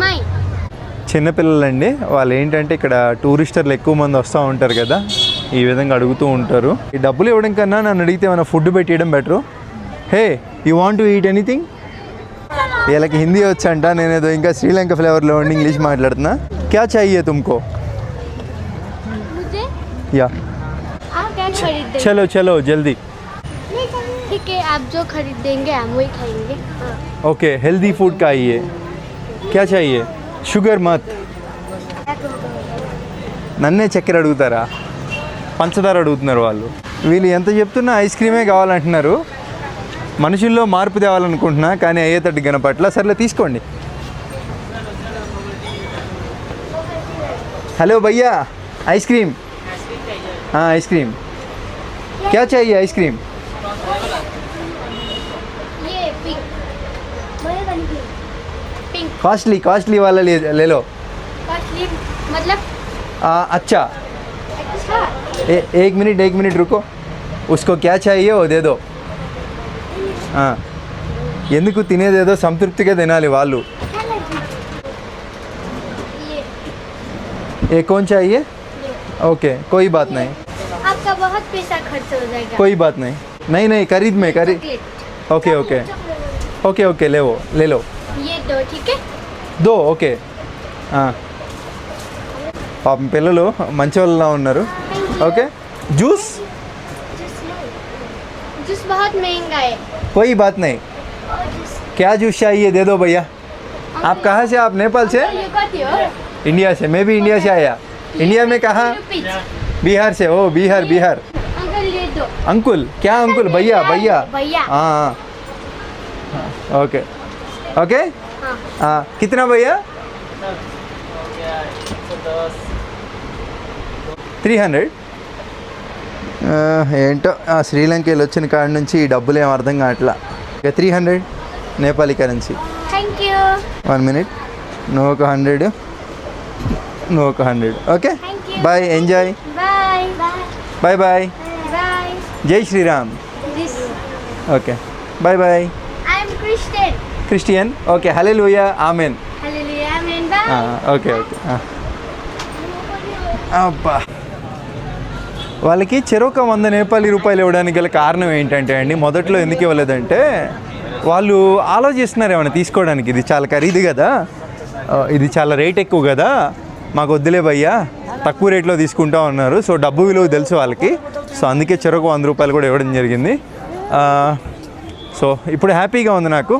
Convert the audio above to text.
मैं చిన్నపిల్లలండి వాళ్ళు ఏంటంటే ఇక్కడ టూరిస్టర్లు ఎక్కువ మంది వస్తూ ఉంటారు కదా ఈ విధంగా అడుగుతూ ఉంటారు ఈ డబ్బులు ఇవ్వడం కన్నా నన్ను అడిగితే ఏమైనా food పెట్టియడం better hey you want to eat anything వీళ్ళకి హిందీ వచ్చంట నేను ఏదో ఇంకా శ్రీలంక ఫ్లేవర్లో ఉండి ఇంగ్లీష్ మాట్లాడుతున్నా క్యా చాయియే తుమ్కో मुझे యా आप क्या खरीदेंगे చలో చలో జల్దీ ठीक है आप जो खरीदेंगे हम वही खाएंगे हाँ ఓకే హెల్దీ ఫుడ్ కాయియే క్యా చాయే షుగర్ మత్ నన్నే చక్కెర అడుగుతారా? పంచదార అడుగుతున్నారు వాళ్ళు. వీళ్ళు ఎంత చెప్తున్నా ఐస్ క్రీమే కావాలంటున్నారు. మనుషుల్లో మార్పు తేవాలనుకుంటున్నా కానీ అయ్యేటట్టు గనపట్ల సర్లే తీసుకోండి. హలో భయ్యా ఐస్ క్రీమ్. Ice cream. క్యా చాయి ice cream? ये पिंक पिंक కాస్ట్లీ కాస్ట్లీ వాళ్ళ లే- లేలో असली मतलब आ, अच्छा अच्छा ए, एक मिनट एक मिनट रुको उसको क्या चाहिए वो दे दो ఆ, ఎందుకు తినేదేదో సంతృప్తిగా తినాలి వాళ్ళు ये ఏ कौन चाहिए ओके कोई बात नहीं आपका बहुत पैसा खर्च हो जाएगा कोई बात नहीं नहीं नहीं खरीद में खरीद chocolate okay okay okay okay ले वो ले लो ये दो ठीक है దో ఓకే ఆ. పాపం పిల్లలు మంచి వాళ్ళలా ఉన్నారు ఓకే జ్యూస్ जूस बहुत महंगा है कोई बात नहीं क्या जूस चाहिए दे दो भैया आप कहाँ से आप नेपाल से ये कति हो इंडिया से मैं भी इंडिया से आया इंडिया में कहाँ रुपीज बिहार से ओ बिहार बिहार अंकल ये दो अंकुल क्या अंकुल भैया भैया भैया हाँ हाँ ओके ओके हाँ हाँ कितना भैया త్రీ హండ్రెడ్ ఏంటో ఆ శ్రీలంక వెళ్ళి వచ్చిన కాడ నుంచి ఈ డబ్బులు ఏం అర్థం కావట్లా ఇక three hundred Nepali currency thank you one minute నువ్వు ఒక హండ్రెడ్ నువ్వు ఒక hundred okay Thank you. Bye enjoy bye bye bye bye bye Jai Shriram this okay bye bye Christian. Christian? Okay hallelujah amen okay okay అబ్బా. వాళ్ళకి చెరొక వంద నేపాలి రూపాయలు ఇవ్వడానికి గల కారణం ఏంటంటే అండి మొదట్లో ఎందుకు ఇవ్వలేదంటే వాళ్ళు ఆలోచిస్తున్నారు ఏమైనా తీసుకోవడానికి ఇది చాలా ఖరీదు కదా ఇది చాలా రేట్ ఎక్కువ కదా మాకు వద్దులేబయ్యా తక్కువ రేట్లో తీసుకుంటా ఉన్నారు సో డబ్బు విలువ తెలుసు వాళ్ళకి సో అందుకే చెరొక వంద రూపాయలు కూడా ఇవ్వడం జరిగింది. సో ఇప్పుడు హ్యాపీగా ఉంది నాకు.